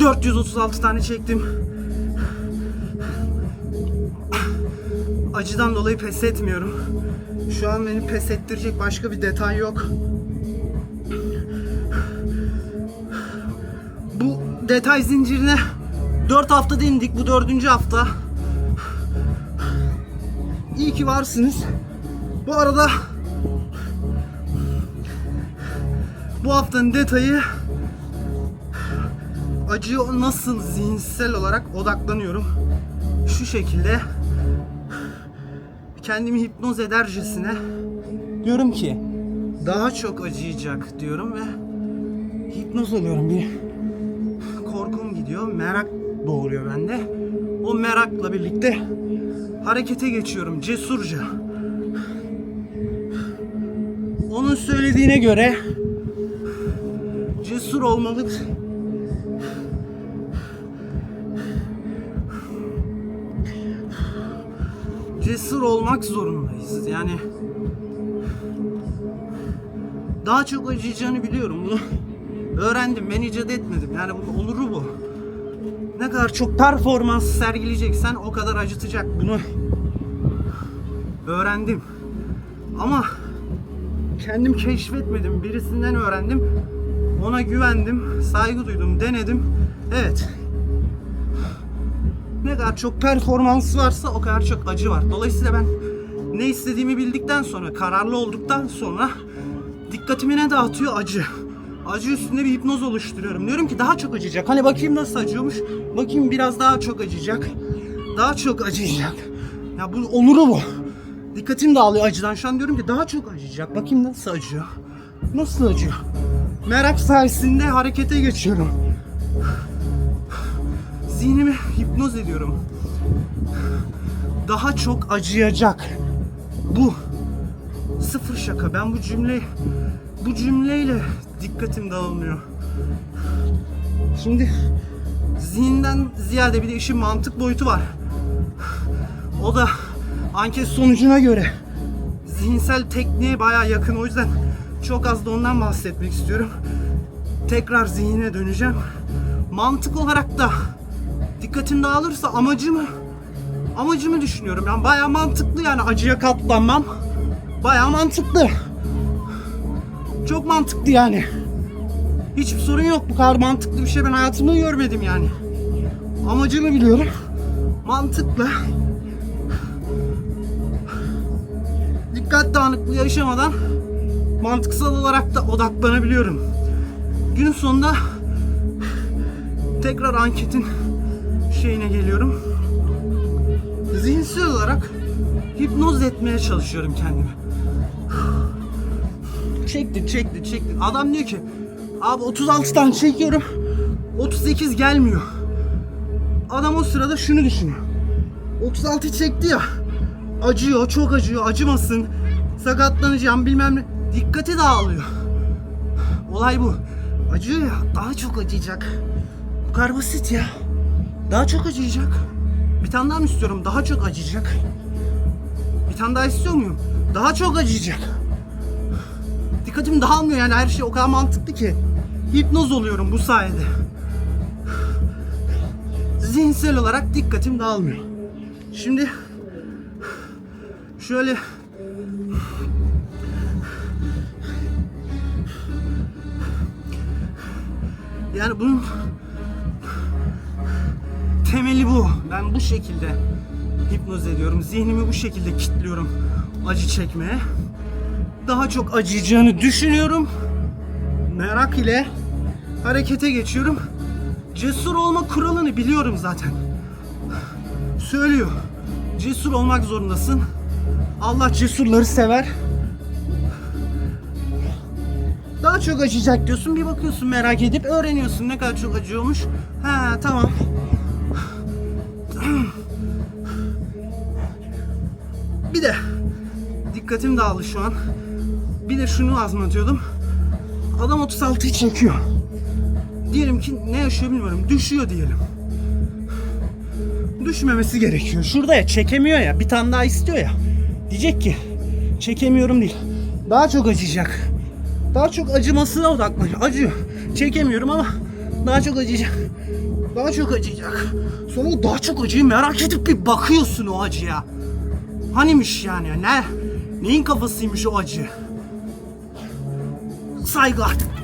436 tane çektim. Acıdan dolayı pes etmiyorum. Şu an beni pes ettirecek başka bir detay yok. Bu detay zincirine 4 hafta dindik. Bu dördüncü hafta. İyi ki varsınız. Bu arada bu haftanın detayı acıya nasıl zihinsel olarak odaklanıyorum. Şu şekilde kendimi hipnoz edercesine diyorum ki daha çok acıyacak diyorum ve hipnoz oluyorum. Bir korkum gidiyor merak doğuruyor bende. O merakla birlikte harekete geçiyorum cesurca. Onun söylediğine göre cesur olmalı cesur olmak zorundayız. Yani daha çok acıyacağını biliyorum bunu. Öğrendim. Ben icat etmedim. Yani bunun oluru bu. Ne kadar çok performans sergileyeceksen o kadar acıtacak. Bunu öğrendim. Ama kendim keşfetmedim. Birisinden öğrendim. Ona güvendim, saygı duydum, denedim. Evet. Ne kadar çok performans varsa o kadar çok acı var. Dolayısıyla ben ne istediğimi bildikten sonra, kararlı olduktan sonra dikkatimi ne dağıtıyor? Acı. Acı üstünde bir hipnoz oluşturuyorum. Diyorum ki daha çok acıyacak. Hani bakayım nasıl acıyormuş. Bakayım biraz daha çok acıyacak. Daha çok acıyacak. Ya bu oluru bu. Dikkatim dağılıyor acıdan. Şu an diyorum ki daha çok acıyacak. Bakayım nasıl acıyor. Nasıl acıyor? Merak sayesinde harekete geçiyorum. Zihnimi hipnoz ediyorum. Daha çok acıyacak. Bu. Sıfır şaka. Ben bu cümle bu cümleyle dikkatim dağılmıyor. Şimdi zihinden ziyade bir de işin mantık boyutu var. O da anket sonucuna göre zihinsel tekniğe baya yakın. O yüzden çok az da ondan bahsetmek istiyorum. Tekrar zihine döneceğim. Mantık olarak da dikkatin dağılırsa amacımı amacımı düşünüyorum. Yani baya mantıklı yani acıya katlanmam. Baya mantıklı. Çok mantıklı yani. Hiçbir sorun yok. Bu kadar mantıklı bir şey ben hayatımda görmedim yani. Amacımı biliyorum. Mantıklı. Dikkat dağınıklığı yaşamadan mantıksal olarak da odaklanabiliyorum. Günün sonunda tekrar anketin şeyine geliyorum. Zihinsel olarak hipnoz etmeye çalışıyorum kendimi. Çektin, çektin, çektin. Adam diyor ki, abi 36 tane çekiyorum, 38 gelmiyor. Adam o sırada şunu düşünüyor. 36 çekti ya, acıyor, çok acıyor, acımasın, sakatlanacağım bilmem ne. Dikkati dağılıyor. Olay bu. Acıyor ya, daha çok acıyacak. Bu kadar basit ya. Daha çok acıyacak. Bir tane daha mı istiyorum? Daha çok acıyacak. Bir tane daha istiyor muyum? Daha çok acıyacak. Dikkatim dağılmıyor yani her şey o kadar mantıklı ki. Hipnoz oluyorum bu sayede. Zihinsel olarak dikkatim dağılmıyor. Şimdi şöyle yani bunun temeli bu. Ben bu şekilde hipnoz ediyorum. Zihnimi bu şekilde kilitliyorum acı çekmeye. Daha çok acıyacağını düşünüyorum. Merak ile harekete geçiyorum. Cesur olma kuralını biliyorum zaten. Söylüyor. Cesur olmak zorundasın. Allah cesurları sever. Daha çok acıyacak diyorsun. Bir bakıyorsun merak edip öğreniyorsun ne kadar çok acıyormuş. Ha tamam. Bir de dikkatim dağıldı şu an. Bir de şunu azmatıyordum. Adam 36'yı çekiyor. Diyelim ki ne yaşıyor bilmiyorum. Düşüyor diyelim. Düşmemesi gerekiyor. Şurada ya çekemiyor ya. Bir tane daha istiyor ya. Diyecek ki çekemiyorum değil. Daha çok acıyacak. Daha çok acımasına odaklanıyor. Acıyor. Çekemiyorum ama daha çok acıyacak. Daha çok acıyacak. Sonra daha çok acıyı merak edip bir bakıyorsun o acıya. Hanimiş yani ne? Neyin kafasıymış o acı? Saygı artık.